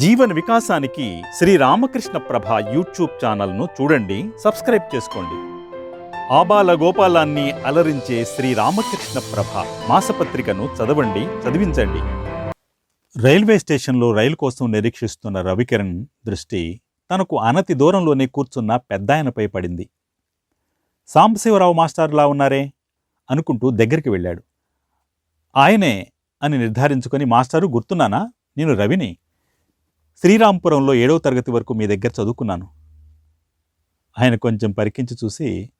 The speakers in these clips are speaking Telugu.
జీవన వికాసానికి శ్రీ రామకృష్ణ ప్రభ యూట్యూబ్ ఛానల్ను చూడండి సబ్స్క్రైబ్ చేసుకోండి. ఆబాల గోపాలాన్ని అలరించే శ్రీ రామకృష్ణ ప్రభ మాసపత్రికను చదవండి చదివించండి. రైల్వే స్టేషన్లో రైలు కోసం నిరీక్షిస్తున్న రవికిరణ్ దృష్టి తనకు అనతి దూరంలోనే కూర్చున్న పెద్దాయనపై పడింది. సాంబశివరావు మాస్టర్లా ఉన్నారే? అనుకుంటూ దగ్గరికి వెళ్ళాడు. ఆయనే అని నిర్ధారించుకొని మాస్టారు గుర్తున్నానా? నేను రవిని. శ్రీరాంపురంలో ఏడవ తరగతి వరకు మీ దగ్గర చదువుకున్నాను. ఆయన కొంచెం పరికించి చూసి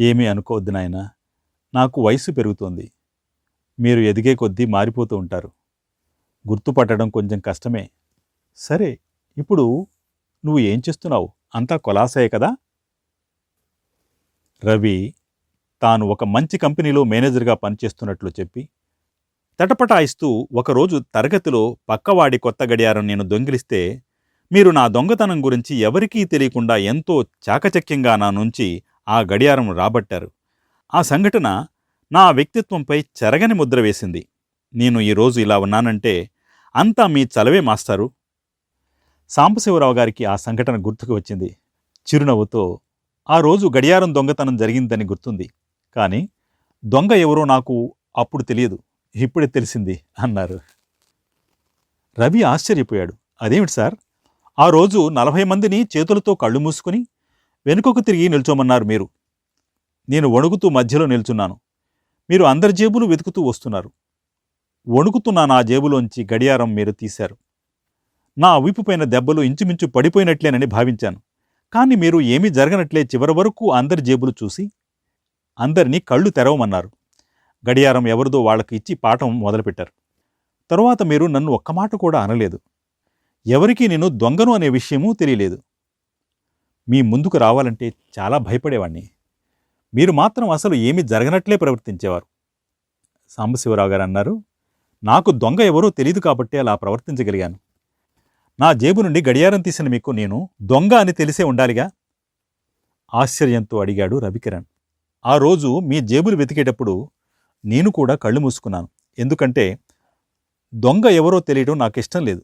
ఏమీ అనుకోవద్దు నాయన నాకు వయసు పెరుగుతోంది. మీరు ఎదిగే కొద్దీ మారిపోతూ ఉంటారు. గుర్తుపట్టడం కొంచెం కష్టమే. సరే ఇప్పుడు నువ్వు ఏం చేస్తున్నావు? అంతా కొలాసాయే కదా? రవి తాను ఒక మంచి కంపెనీలో మేనేజర్గా పనిచేస్తున్నట్లు చెప్పి తటపటాయిస్తూ ఒకరోజు తరగతిలో పక్కవాడి కొత్త గడియారం నేను దొంగిలిస్తే మీరు నా దొంగతనం గురించి ఎవరికీ తెలియకుండా ఎంతో చాకచక్యంగా నా నుంచి ఆ గడియారం రాబట్టారు. ఆ సంఘటన నా వ్యక్తిత్వంపై చెరగని ముద్ర వేసింది. నేను ఈరోజు ఇలా ఉన్నానంటే అంతా మీ చలవే మాస్టారు. సాంబశివరావు గారికి ఆ సంఘటన గుర్తుకు వచ్చింది. చిరునవ్వుతో ఆ రోజు గడియారం దొంగతనం జరిగిందని గుర్తుంది. కానీ దొంగ ఎవరో నాకు అప్పుడు తెలియదు. ఇప్పుడే తెలిసింది అన్నారు. రవి ఆశ్చర్యపోయాడు. అదేమిటి సార్? ఆ రోజు నలభై మందిని చేతులతో కళ్ళు మూసుకుని వెనుకకు తిరిగి నిల్చోమన్నారు మీరు. నేను వణుకుతూ మధ్యలో నిల్చున్నాను. మీరు అందరి జేబులు వెతుకుతూ వస్తున్నారు. వణుకుతున్న నా జేబులోంచి గడియారం మీరు తీశారు. నా వీపుపైన దెబ్బలు ఇంచుమించు పడిపోయినట్లేనని భావించాను. కానీ మీరు ఏమీ జరగనట్లే చివరి వరకు అందరి జేబులు చూసి అందరినీ కళ్ళు తెరవమన్నారు. గడియారం ఎవరిదో వాళ్ళకి ఇచ్చి పాఠం మొదలుపెట్టారు. తరువాత మీరు నన్ను ఒక్క మాట కూడా అనలేదు. ఎవరికీ నేను దొంగను అనే విషయమూ తెలియలేదు. మీ ముందుకు రావాలంటే చాలా భయపడేవాణ్ణి. మీరు మాత్రం అసలు ఏమీ జరగనట్లే ప్రవర్తించేవారు. సాంబశివరావు గారు అన్నారు నాకు దొంగ ఎవరో తెలియదు కాబట్టి అలా ప్రవర్తించగలిగాను. నా జేబు నుండి గడియారం తీసిన మీకు నేను దొంగ అని తెలిసే ఉండాలిగా? ఆశ్చర్యంతో అడిగాడు రవికిరణ్. ఆ రోజు మీ జేబులు వెతికేటప్పుడు నేను కూడా కళ్ళు మూసుకున్నాను. ఎందుకంటే దొంగ ఎవరో తెలియడం నాకు ఇష్టం లేదు.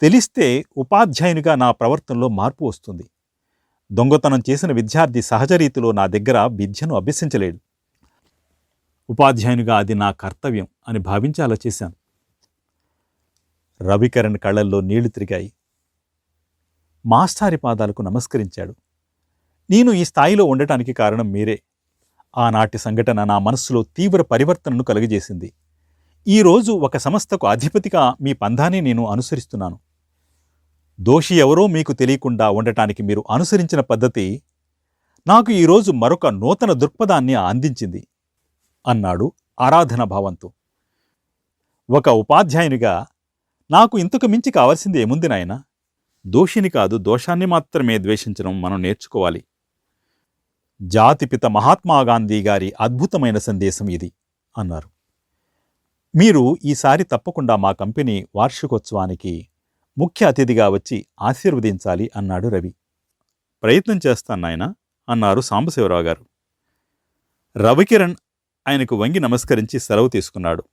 తెలిస్తే ఉపాధ్యాయునిగా నా ప్రవర్తనలో మార్పు వస్తుంది. దొంగతనం చేసిన విద్యార్థి సహజ రీతిలో నా దగ్గర విద్యను అభ్యసించలేడు. ఉపాధ్యాయునిగా అది నా కర్తవ్యం అని భావించి అలా చేశాను రవికరణ్ కళ్ళల్లో నీళ్ళు తిరిగాయి. మాస్టారి పాదాలకు నమస్కరించాడు. నేను ఈ స్థాయిలో ఉండటానికి కారణం మీరే. ఆనాటి సంఘటన నా మనస్సులో తీవ్ర పరివర్తనను కలుగజేసింది. ఈరోజు ఒక సంస్థకు అధిపతిగా మీ పంధాన్ని నేను అనుసరిస్తున్నాను. దోషి ఎవరో మీకు తెలియకుండా ఉండటానికి మీరు అనుసరించిన పద్ధతి నాకు ఈరోజు మరొక నూతన దృక్పథాన్ని అందించింది అన్నాడు ఆరాధన భావంతో. ఒక ఉపాధ్యాయునిగా నాకు ఇంతకు మించి కావాల్సింది ఏముంది నాయనా? దోషిని కాదు దోషాన్ని మాత్రమే ద్వేషించడం మనం నేర్చుకోవాలి. జాతిపిత మహాత్మాగాంధీ గారి అద్భుతమైన సందేశం ఇది అన్నారు. మీరు ఈసారి తప్పకుండా మా కంపెనీ వార్షికోత్సవానికి ముఖ్య అతిథిగా వచ్చి ఆశీర్వదించాలి అన్నాడు రవి. ప్రయత్నం చేస్తాను నాయన అన్నారు సాంబశివరావు గారు. రవికిరణ్ ఆయనకు వంగి నమస్కరించి సెలవు తీసుకున్నాడు.